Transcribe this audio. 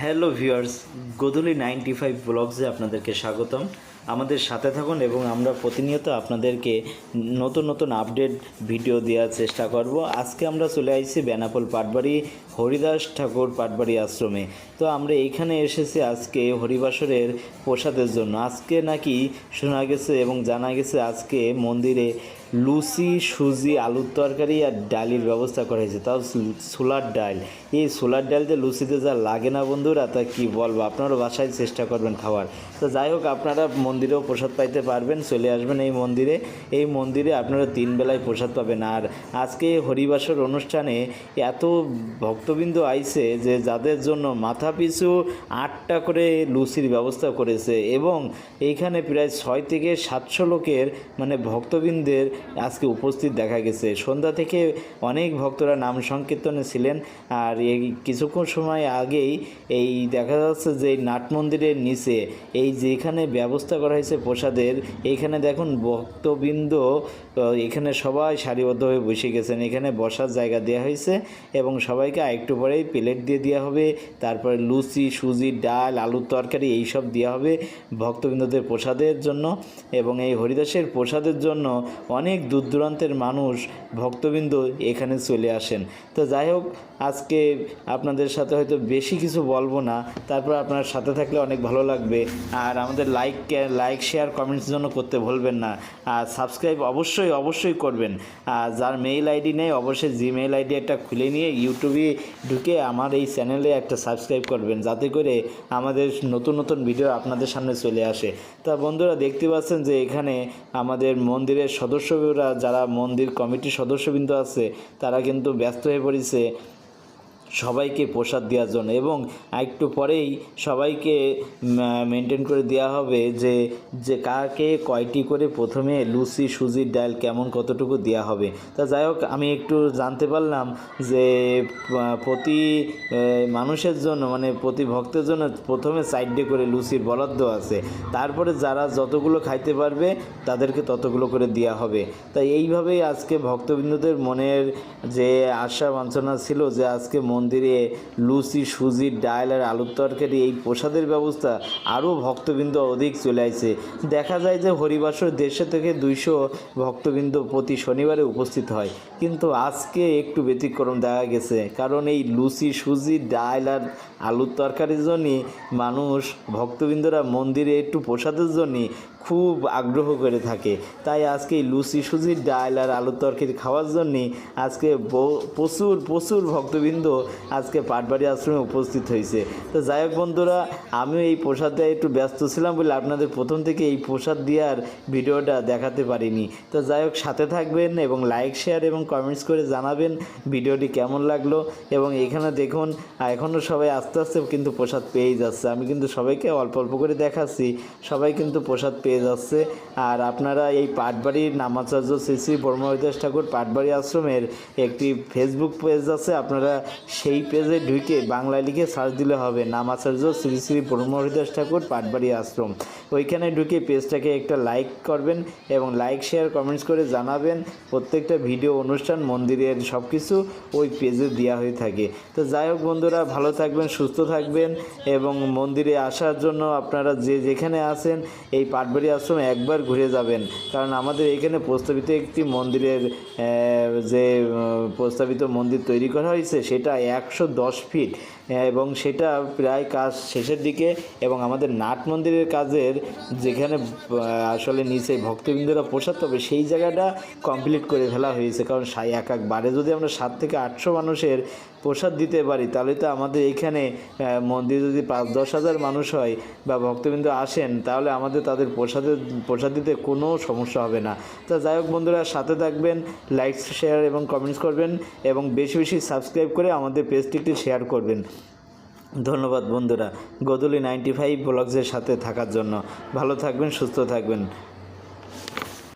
Hello viewers, Godhuli ninety five ব্লগসে আপনাদেরকে স্বাগতম। আমাদের সাথে থাকুন এবং আমরা প্রতিনিয়ত আপনাদেরকে নতুন নতুন আপডেট ভিডিও দেওয়ার চেষ্টা করব। আজকে আমরা চলে আসছি বেনাপোল পাটবাড়ি, হরিদাস ঠাকুর পাটবাড়ি আশ্রমে। তো আমরা এইখানে এসেছি আজকে হরিবাসরের প্রসাদের জন্য। আজকে নাকি শোনা গেছে এবং জানা গেছে আজকে মন্দিরে লুচি, সুজি, আলুর তরকারি আর ডালির ব্যবস্থা করা হয়েছে। তাও সু- ছোলার ডাল। এই ছোলার ডাল যে লুচিতে যা লাগে না বন্ধুরা, তা কি বলব? আপনারা বাসায় চেষ্টা করবেন খাওয়ার। তো যাই হোক, আপনারা মন্দিরেও প্রসাদ পাইতে পারবেন, চলে আসবেন এই মন্দিরে। এই মন্দিরে আপনারা তিন বেলায় প্রসাদ পাবেন। আর আজকে হরিবাসর অনুষ্ঠানে এত ভক্তবৃন্দ আইছে যে যাদের জন্য মাথা পিছু আটটা করে লুচির ব্যবস্থা করেছে। এবং এইখানে প্রায় ছয় থেকে সাতশো লোকের মানে ভক্তবৃন্দের আজকে উপস্থিত দেখা গেছে। সন্ধ্যা থেকে অনেক ভক্তরা নাম সংকীর্তনে ছিলেন আর এই কিছুক্ষণ সময় আগেই এই দেখা যাচ্ছে যে নাট মন্দিরের নিচে এই যেখানে ব্যবস্থা করা হয়েছে প্রসাদের এইখানে দেখুন ভক্তবৃন্দ এখানে সবাই সারিবদ্ধ হয়ে বসে গেছেন। এখানে বসার জায়গা দেওয়া হয়েছে এবং সবাইকে আরেকটু পরেই প্লেট দিয়ে দেওয়া হবে। তারপরে লুচি, সুজি, ডাল, আলুর তরকারি এইসব দেওয়া হবে ভক্তবৃন্দদের প্রসাদের জন্য এবং এই হরিদাসের প্রসাদের জন্য অনেক দূর দূরান্তের মানুষ ভক্তবৃন্দ এখানে চলে আসেন। তো যাই হোক, আজকে আপনাদের সাথে হয়তো বেশি কিছু বলব না, তারপর আপনার সাথে থাকলে অনেক ভালো লাগবে। আর আমাদের লাইক লাইক শেয়ার কমেন্টস জন্য করতে ভুলবেন না। আর সাবস্ক্রাইব অবশ্যই অবশ্যই করবেন। আর যার মেইল আইডি নেই, অবশ্যই জিমেইল আইডি একটা খুলে নিয়ে ইউটিউবে ঢুকে আমার এই চ্যানেলে একটা সাবস্ক্রাইব করবেন, যাতে করে আমাদের নতুন নতুন ভিডিও আপনাদের সামনে চলে আসে। তা বন্ধুরা, দেখতে পাচ্ছেন যে এখানে আমাদের মন্দিরের সদস্যরা যারা মন্দির কমিটির সদস্যবৃন্দ আছে তারা কিন্তু ব্যস্ত হয়ে পড়েছে। সবাইকে প্রসাদ দেওয়ার জন্য এবং একটু পরেই সবাইকে মেনটেন করে দেওয়া হবে যে যে কাকে কয়টি করে প্রথমে লুচি, সুজির ডাল কেমন কতটুকু দেওয়া হবে। তা যাই হোক, আমি একটু জানতে পারলাম যে প্রতি মানুষের জন্য মানে প্রতি ভক্তের জন্য প্রথমে সাইডে করে লুচির বরাদ্দ আছে। তারপরে যারা যতগুলো খাইতে পারবে, তাদেরকে ততগুলো করে দেওয়া হবে। তাই এইভাবেই আজকে ভক্তবৃন্দদের মনের যে আশা, বাঞ্ছনা ছিল যে আজকে মন্দিরে লুচি সুজির ডাল আর আলুর তরকারি, এই প্রসাদের ব্যবস্থা আরও ভক্তবৃন্দ অধিক চলে আসে। দেখা যায় যে হরিবাসর দেড়শো থেকে দুইশো ভক্তবৃন্দ প্রতি শনিবারে উপস্থিত হয়। কিন্তু আজকে একটু ব্যতিক্রম দেখা গেছে। কারণ এই লুচি, সুজি, ডাল আর আলুর তরকারির জন্যই মানুষ, ভক্তবৃন্দরা মন্দিরে একটু প্রসাদের জন্যই খুব আগ্রহ করে থাকে। তাই আজকে লুচি, সুজির ডাল আর আলুর তরকারি খাওয়ার জন্যে আজকে প্রচুর প্রচুর ভক্তবৃন্দ আজকে পাটবাড়ি আশ্রমে উপস্থিত হয়েছে। তো যাই হোক বন্ধুরা, আমিও এই প্রসাদ দেওয়া একটু ব্যস্ত ছিলাম বলে আপনাদের প্রথম থেকে এই প্রসাদ দেওয়ার ভিডিওটা দেখাতে পারিনি। তো যাই হোক, সাথে থাকবেন এবং লাইক, শেয়ার এবং কমেন্টস করে জানাবেন ভিডিওটি কেমন লাগল এবং এখানে দেখুন এখনও সবাই আস্তে আস্তে কিন্তু প্রসাদ পেয়েই যাচ্ছে। আমি কিন্তু সবাইকে অল্প অল্প করে দেখাচ্ছি। সবাই কিন্তু প্রসাদ পেয়ে যাচ্ছে। আর আপনারা এই পাটবাড়ির নামাচার্য শ্রী শ্রী ব্রহ্মবিদাস ঠাকুর পাটবাড়ি আশ্রমের একটি ফেসবুক পেজ আছে। আপনারা সেই পেজে ঢুকে বাংলায় লিখে সার্চ দিলে হবে নামাচার্য শ্রী শ্রী ব্রহ্মহরিদাস ঠাকুর পাটবাড়ি আশ্রম। ওইখানে ঢুকে পেজটাকে একটা লাইক করবেন এবং লাইক শেয়ার কমেন্টস করে জানাবেন। প্রত্যেকটা ভিডিও অনুষ্ঠান, মন্দিরের সব কিছু ওই পেজে দেওয়া হয়ে থাকে। তো যাই হোক বন্ধুরা, ভালো থাকবেন, সুস্থ থাকবেন এবং মন্দিরে আসার জন্য আপনারা যে যেখানে আছেন, এই পাটবাড়ি আশ্রমে একবার ঘুরে যাবেন। কারণ আমাদের এখানে প্রস্তাবিত একটি মন্দিরের যে প্রস্তাবিত মন্দির তৈরি করা হয়েছে, সেটা একশো দশ ফিট এবং সেটা প্রায় কাজ শেষের দিকে, এবং আমাদের নাট মন্দিরের কাজের যেখানে আসলে নিচে ভক্তবৃন্দরা প্রসাদ পাবে, সেই জায়গাটা কমপ্লিট করে ফেলা হয়েছে। কারণ সাই এক এক বারে যদি আমরা সাত থেকে আটশো মানুষের প্রসাদ দিতে পারি, তাহলে তো আমাদের এখানে মন্দিরে যদি পাঁচ দশ হাজার মানুষ হয় বা ভক্তবৃন্দ আসেন, তাহলে আমাদের তাদের প্রসাদের প্রসাদ দিতে কোনো সমস্যা হবে না। তা যাই হোক বন্ধুরা, সাথে থাকবেন লাইক শেয়ার এবং কমেন্টস করবেন এবং বেশি বেশি সাবস্ক্রাইব করে আমাদের পেজটি একটি শেয়ার করবেন। ধন্যবাদ বন্ধুরা, গদুলি নাইনটি ফাইভ ব্লগসের সাথে থাকার জন্য। ভালো থাকবেন, সুস্থ থাকবেন।